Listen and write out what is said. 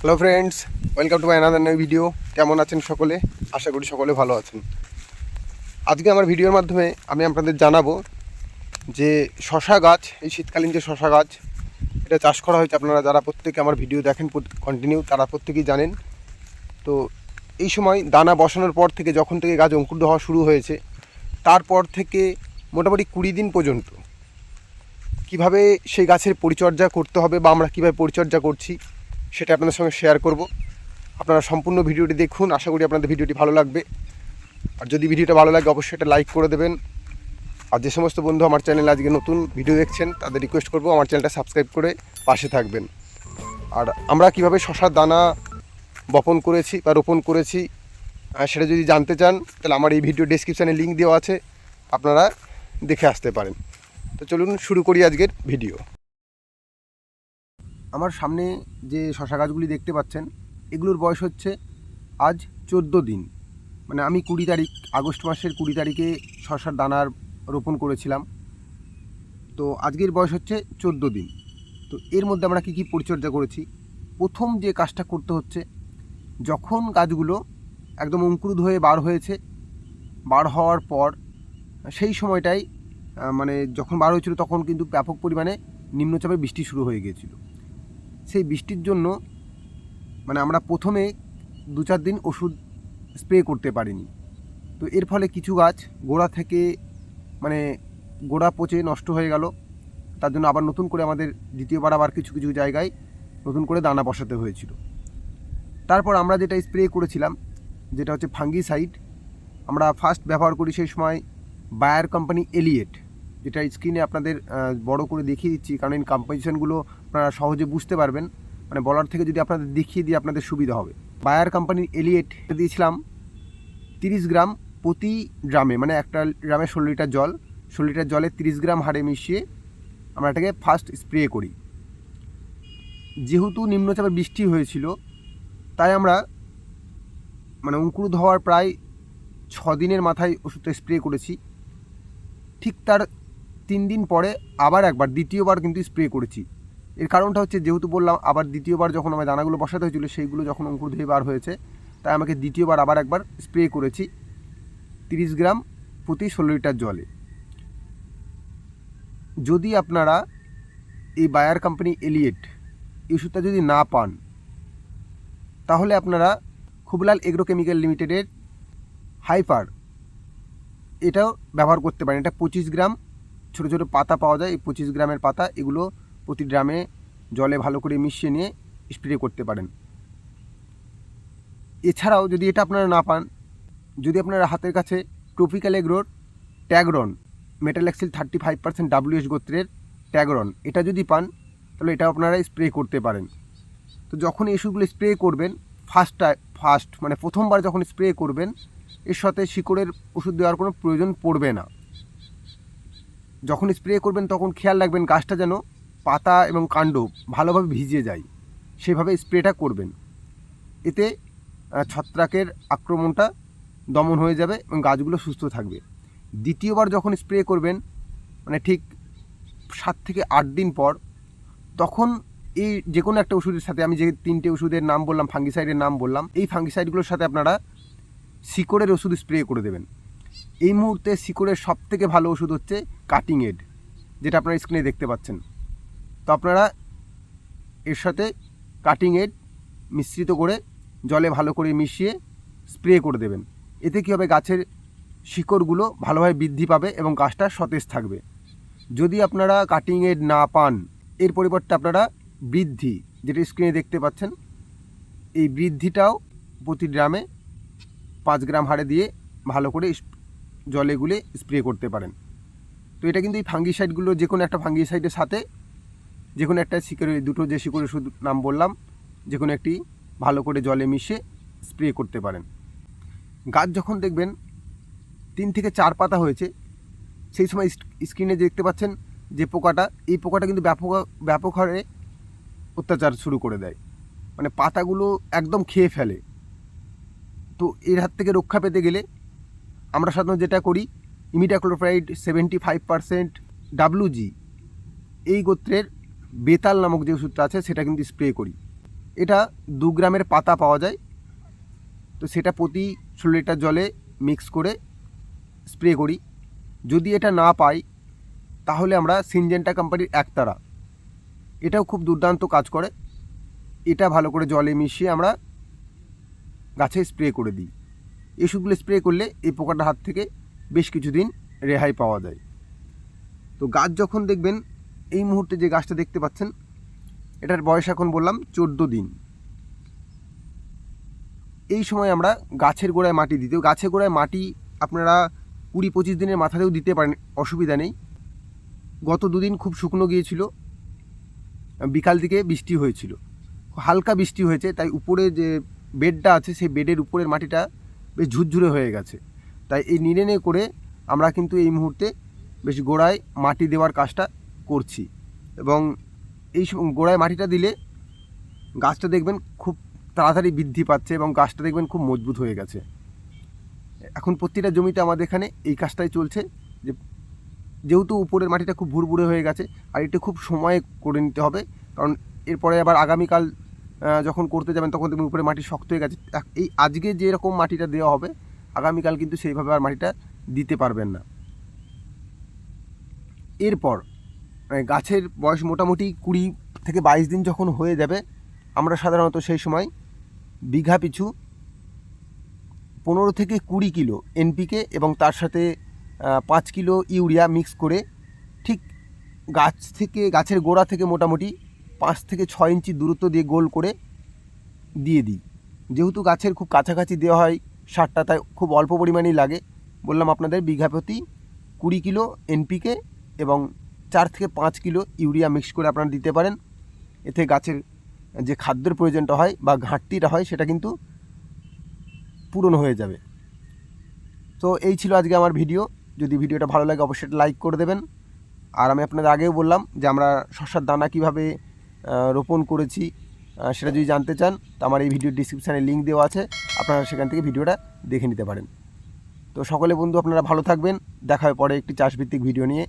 Hello friends welcome to my another new video কেমন আছেন সকলে? আশা করি সকলে ভালো আছেন। আজকে আমার ভিডিওর মাধ্যমে আমি আপনাদের জানাব যে শশা গাছ, এই শীতকালীন যে শশা গাছ, এটা চাষ করা হয়েছে। আপনারা যারা প্রত্যেকে আমার ভিডিও দেখেন কন্টিনিউ তারা প্রত্যেকেই জানেন। তো এই সময় দানা বসানোর পর থেকে যখন থেকে গাছ অঙ্কুর হওয়া শুরু হয়েছে, তারপর থেকে মোটামুটি কুড়ি দিন পর্যন্ত কীভাবে সেই গাছের পরিচর্যা করতে হবে বা আমরা কীভাবে পরিচর্যা করছি সেটা আপনাদের সঙ্গে শেয়ার করব। আপনারা সম্পূর্ণ ভিডিওটি দেখুন, আশা করি আপনাদের ভিডিওটি ভালো লাগবে। আর যদি ভিডিওটা ভালো লাগে, অবশ্যই এটা লাইক করে দেবেন। আর যে সমস্ত বন্ধু আমার চ্যানেলে আজকে নতুন ভিডিও দেখছেন, তাদের রিকোয়েস্ট করব আমার চ্যানেলটা সাবস্ক্রাইব করে পাশে থাকবেন। আর আমরা কীভাবে শশার দানা বপন করেছি বা রোপণ করেছি সেটা যদি জানতে চান, তাহলে আমার এই ভিডিও ডেসক্রিপশানে লিঙ্ক দেওয়া আছে, আপনারা দেখে আসতে পারেন। তো চলুন শুরু করি আজকের ভিডিও আমার সামনে যে শশা গাছগুলি দেখতে পাচ্ছেন, এগুলোর বয়স হচ্ছে আজ চোদ্দ দিন। মানে আমি কুড়ি তারিখ, আগস্ট মাসের কুড়ি তারিখে শশার দানার রোপণ করেছিলাম। তো আজকের বয়স হচ্ছে চোদ্দ দিন। তো এর মধ্যে আমরা কী কী পরিচর্যা করেছি? প্রথম যে কাজটা করতে হচ্ছে, যখন গাছগুলো একদম অঙ্কুরুদ হয়ে বার হয়েছে, বার হওয়ার পর, সেই সময়টাই মানে যখন বার হয়েছিল তখন কিন্তু ব্যাপক পরিমাণে নিম্নচাপে বৃষ্টি শুরু হয়ে গিয়েছিল। সেই বৃষ্টির জন্য মানে আমরা প্রথমে দু চার দিন ওষুধ স্প্রে করতে পারিনি। তো এর ফলে কিছু গাছ গোড়া থেকে মানে গোড়া পচে নষ্ট হয়ে গেল। তার জন্য আবার নতুন করে আমাদের দ্বিতীয়বার আবার কিছু কিছু জায়গায় নতুন করে দানা বসাতে হয়েছিল। তারপর আমরা যেটা স্প্রে করেছিলাম, যেটা হচ্ছে ফাঙ্গিসাইড, আমরা ফার্স্ট ব্যবহার করি সেই সময় বায়ার কোম্পানি এলিয়েট। যেটা স্ক্রিনে আপনাদের বড় করে দেখিয়ে দিচ্ছি, কারণ এই কম্পোজিশনগুলো আপনারা সহজে বুঝতে পারবেন। মানে বলার থেকে যদি আপনাদের দেখিয়ে দিয়ে আপনাদের সুবিধা হবে। বায়ার কোম্পানির এলিয়েট দিয়েছিলাম তিরিশ গ্রাম প্রতি ড্রামে মানে একটা ড্রামে ষোলো লিটার জল। ষোলো লিটার জলে তিরিশ গ্রাম হারে মিশিয়ে আমরা এটাকে ফার্স্ট স্প্রে করি। যেহেতু নিম্নচাপে বৃষ্টি হয়েছিল, তাই আমরা মানে অঙ্কুর হওয়ার প্রায় ছ দিনের মাথায় ওষুধটা স্প্রে করেছি। ঠিক তার তিন দিন পরে আবার একবার, দ্বিতীয়বার কিন্তু স্প্রে করেছি। এর কারণটা হচ্ছে, যেহেতু বললাম আবার দ্বিতীয়বার যখন আমার দানাগুলো বসাতে হয়েছিল, সেইগুলো যখন অঙ্কুর ধুয়ে বার হয়েছে, তাই আমাকে দ্বিতীয়বার আবার একবার স্প্রে করেছি তিরিশ গ্রাম প্রতি ষোলো লিটার জলে। যদি আপনারা এই বায়ার কোম্পানি এলিয়েট এই যদি না পান, তাহলে আপনারা খুবলাল এগ্রো কেমিক্যাল লিমিটেডের হাইপার এটাও ব্যবহার করতে পারেন। এটা পঁচিশ গ্রাম ছোটো ছোটো পাতা পাওয়া যায়, এই পঁচিশ গ্রামের পাতা, এগুলো প্রতি ড্রামে জলে ভালো করে মিশিয়ে নিয়ে স্প্রে করতে পারেন। এছাড়াও যদি এটা আপনারা না পান, যদি আপনারা হাতের কাছে tropical এগ্রোর Tagron metalaxyl thirty five percent WS গোত্রের ট্যাগরন এটা যদি পান, তাহলে এটা আপনারা স্প্রে করতে পারেন। তো যখন ওষুধগুলো স্প্রে করবেন ফার্স্ট ফার্স্ট মানে প্রথমবার যখন স্প্রে করবেন, এর সাথে শিকড়ের ওষুধ দেওয়ার কোনো প্রয়োজন পড়বে না। যখন স্প্রে করবেন তখন খেয়াল রাখবেন গাছটা যেন পাতা এবং কাণ্ড ভালোভাবে ভিজে যায়। সেভাবে স্প্রেটা করবেন। এতে ছত্রাকের আক্রমণটা দমন হয়ে যাবে এবং গাছগুলো সুস্থ থাকবে। দ্বিতীয়বার যখন স্প্রে করবেন মানে ঠিক সাত থেকে আট দিন পর, তখন এই যে কোনো একটা ওষুধের সাথে, আমি যে তিনটে ওষুধের নাম বললাম ফাঙ্গিসাইডের নাম বললাম, এই ফাঙ্গিসাইডগুলোর সাথে আপনারা শিকড়ের ওষুধ স্প্রে করে দেবেন। এই মুহূর্তে শিকড়ের সব থেকে ভালো ওষুধ হচ্ছে কাটিং এড যেটা আপনারা স্ক্রিনে দেখতে পাচ্ছেন। তো আপনারা এর সাথে কাটিং এড মিশ্রিত করে জলে ভালো করে মিশিয়ে স্প্রে করে দেবেন। এতে কী হবে, গাছের শিকড়গুলো ভালোভাবে বৃদ্ধি পাবে এবং গাছটা সতেজ থাকবে। যদি আপনারা কাটিং এড না পান, এর পরিবর্তে আপনারা বৃদ্ধি, যেটা স্ক্রিনে দেখতে পাচ্ছেন, এই বৃদ্ধিটাও প্রতি গ্রামে পাঁচ গ্রাম হারে দিয়ে ভালো করে জলে গুলে স্প্রে করতে পারেন। তো এটা কিন্তু এই ফাঙ্গিসাইডগুলো যে কোনো একটা ফাঙ্গিসাইডের সাথে, যে কোনো একটা শিকড় দুটো যে শিকড়ের শুধু নাম বললাম, যে কোনো একটি ভালো করে জলে মিশে স্প্রে করতে পারেন। গাছ যখন দেখবেন তিন থেকে চার পাতা হয়েছে, সেই সময় স্ক্রিনে দেখতে পাচ্ছেন যে পোকাটা, এই পোকাটা কিন্তু ব্যাপক ব্যাপক হারে অত্যাচার শুরু করে দেয়। মানে পাতাগুলো একদম খেয়ে ফেলে। তো এর হাত থেকে রক্ষা পেতে গেলে আমরা সাধারণত যেটা করি imidacloprid seventy five percent WG এই গোত্রের বেতাল নামক যে ওষুধটা আছে, সেটা কিন্তু স্প্রে করি। এটা দু গ্রামের পাতা পাওয়া যায়, তো সেটা প্রতি ষোলো লিটার জলে মিক্স করে স্প্রে করি। যদি এটা না পাই, তাহলে আমরা সিনজেন্টা কোম্পানির একতারা। এটাও খুব দুর্দান্ত কাজ করে। এটা ভালো করে জলে মিশিয়ে আমরা গাছে স্প্রে করে দিই। ওষুধগুলো স্প্রে করলে এই পোকাটার হাত থেকে বেশ কিছুদিন রেহাই পাওয়া যায়। তো গাছ যখন দেখবেন, এই মুহূর্তে যে গাছটা দেখতে পাচ্ছেন, এটার বয়স এখন বললাম চোদ্দ দিন। এই সময় আমরা গাছের গোড়ায় মাটি দিতে গাছের গোড়ায় মাটি আপনারা কুড়ি পঁচিশ দিনের মাথাতেও দিতে পারেন, অসুবিধা নেই। গত দুদিন খুব শুকনো গিয়েছিল, বিকাল দিকে বৃষ্টি হয়েছিল। হালকা বৃষ্টি হয়েছে, তাই উপরে যে বেডটা আছে, সেই বেডের উপরের মাটিটা বেশ ঝুরঝুরে হয়ে গেছে। তাই এই নিড়েনে করে আমরা কিন্তু এই মুহূর্তে বেশ গোড়ায় মাটি দেওয়ার কাজটা করছি এবং এই গোড়ায় মাটিটা দিলে গাছটা দেখবেন খুব তাড়াতাড়ি বৃদ্ধি পাচ্ছে এবং গাছটা দেখবেন খুব মজবুত হয়ে গেছে। এখন প্রতিটা জমিতে আমাদের এখানে এই কাজটাই চলছে যে যেহেতু উপরের মাটিটা খুব ভুরভুরে হয়ে গেছে, আর এটা খুব সময় করে নিতে হবে, কারণ এরপরে আবার আগামীকাল যখন করতে যাবেন, তখন দেখবেন উপরে মাটি শক্ত হয়ে গেছে। এই আজকে যেরকম মাটিটা দেওয়া হবে, আগামীকাল কিন্তু সেইভাবে আর মাটিটা দিতে পারবেন না। এরপর মানে গাছের বয়স মোটামুটি কুড়ি থেকে বাইশ দিন যখন হয়ে যাবে, আমরা সাধারণত সেই সময় বিঘা পিছু পনেরো থেকে কুড়ি কিলো এনপিকে এবং তার সাথে পাঁচ কিলো ইউরিয়া মিক্স করে ঠিক গাছ থেকে, গাছের গোড়া থেকে মোটামুটি পাঁচ থেকে ছয় ইঞ্চি দূরত্ব দিয়ে গোল করে দিয়ে দিই। যেহেতু গাছের খুব কাছাকাছি দেওয়া হয় সারটা, তাই খুব অল্প পরিমাণেই লাগে। বললাম আপনাদের বিঘা প্রতি কুড়ি কিলো এনপিকে এবং চার থেকে পাঁচ কিলো ইউরিয়া মিক্স করে আপনারা দিতে পারেন। এতে গাছের যে খাদ্যের প্রয়োজনটা হয় বা ঘাটতিটা হয়, সেটা কিন্তু পূরণ হয়ে যাবে। তো এই ছিল আজকে আমার ভিডিও। যদি ভিডিওটা ভালো লাগে, অবশ্যই লাইক করে দেবেন। আর আমি আপনাদের আগেও বললাম যে আমরা শস্যার দানা কীভাবে রোপণ করেছি। সেটা যদি জানতে চান, তো আমার এই ভিডিও ডিসক্রিপশানে লিঙ্ক দেওয়া আছে। আপনারা সেখান থেকে ভিডিওটা দেখে নিতে পারেন। তো সকলে বন্ধু, আপনারা ভালো থাকবেন। দেখা হয় পরে একটি চাষভিত্তিক ভিডিও নিয়ে।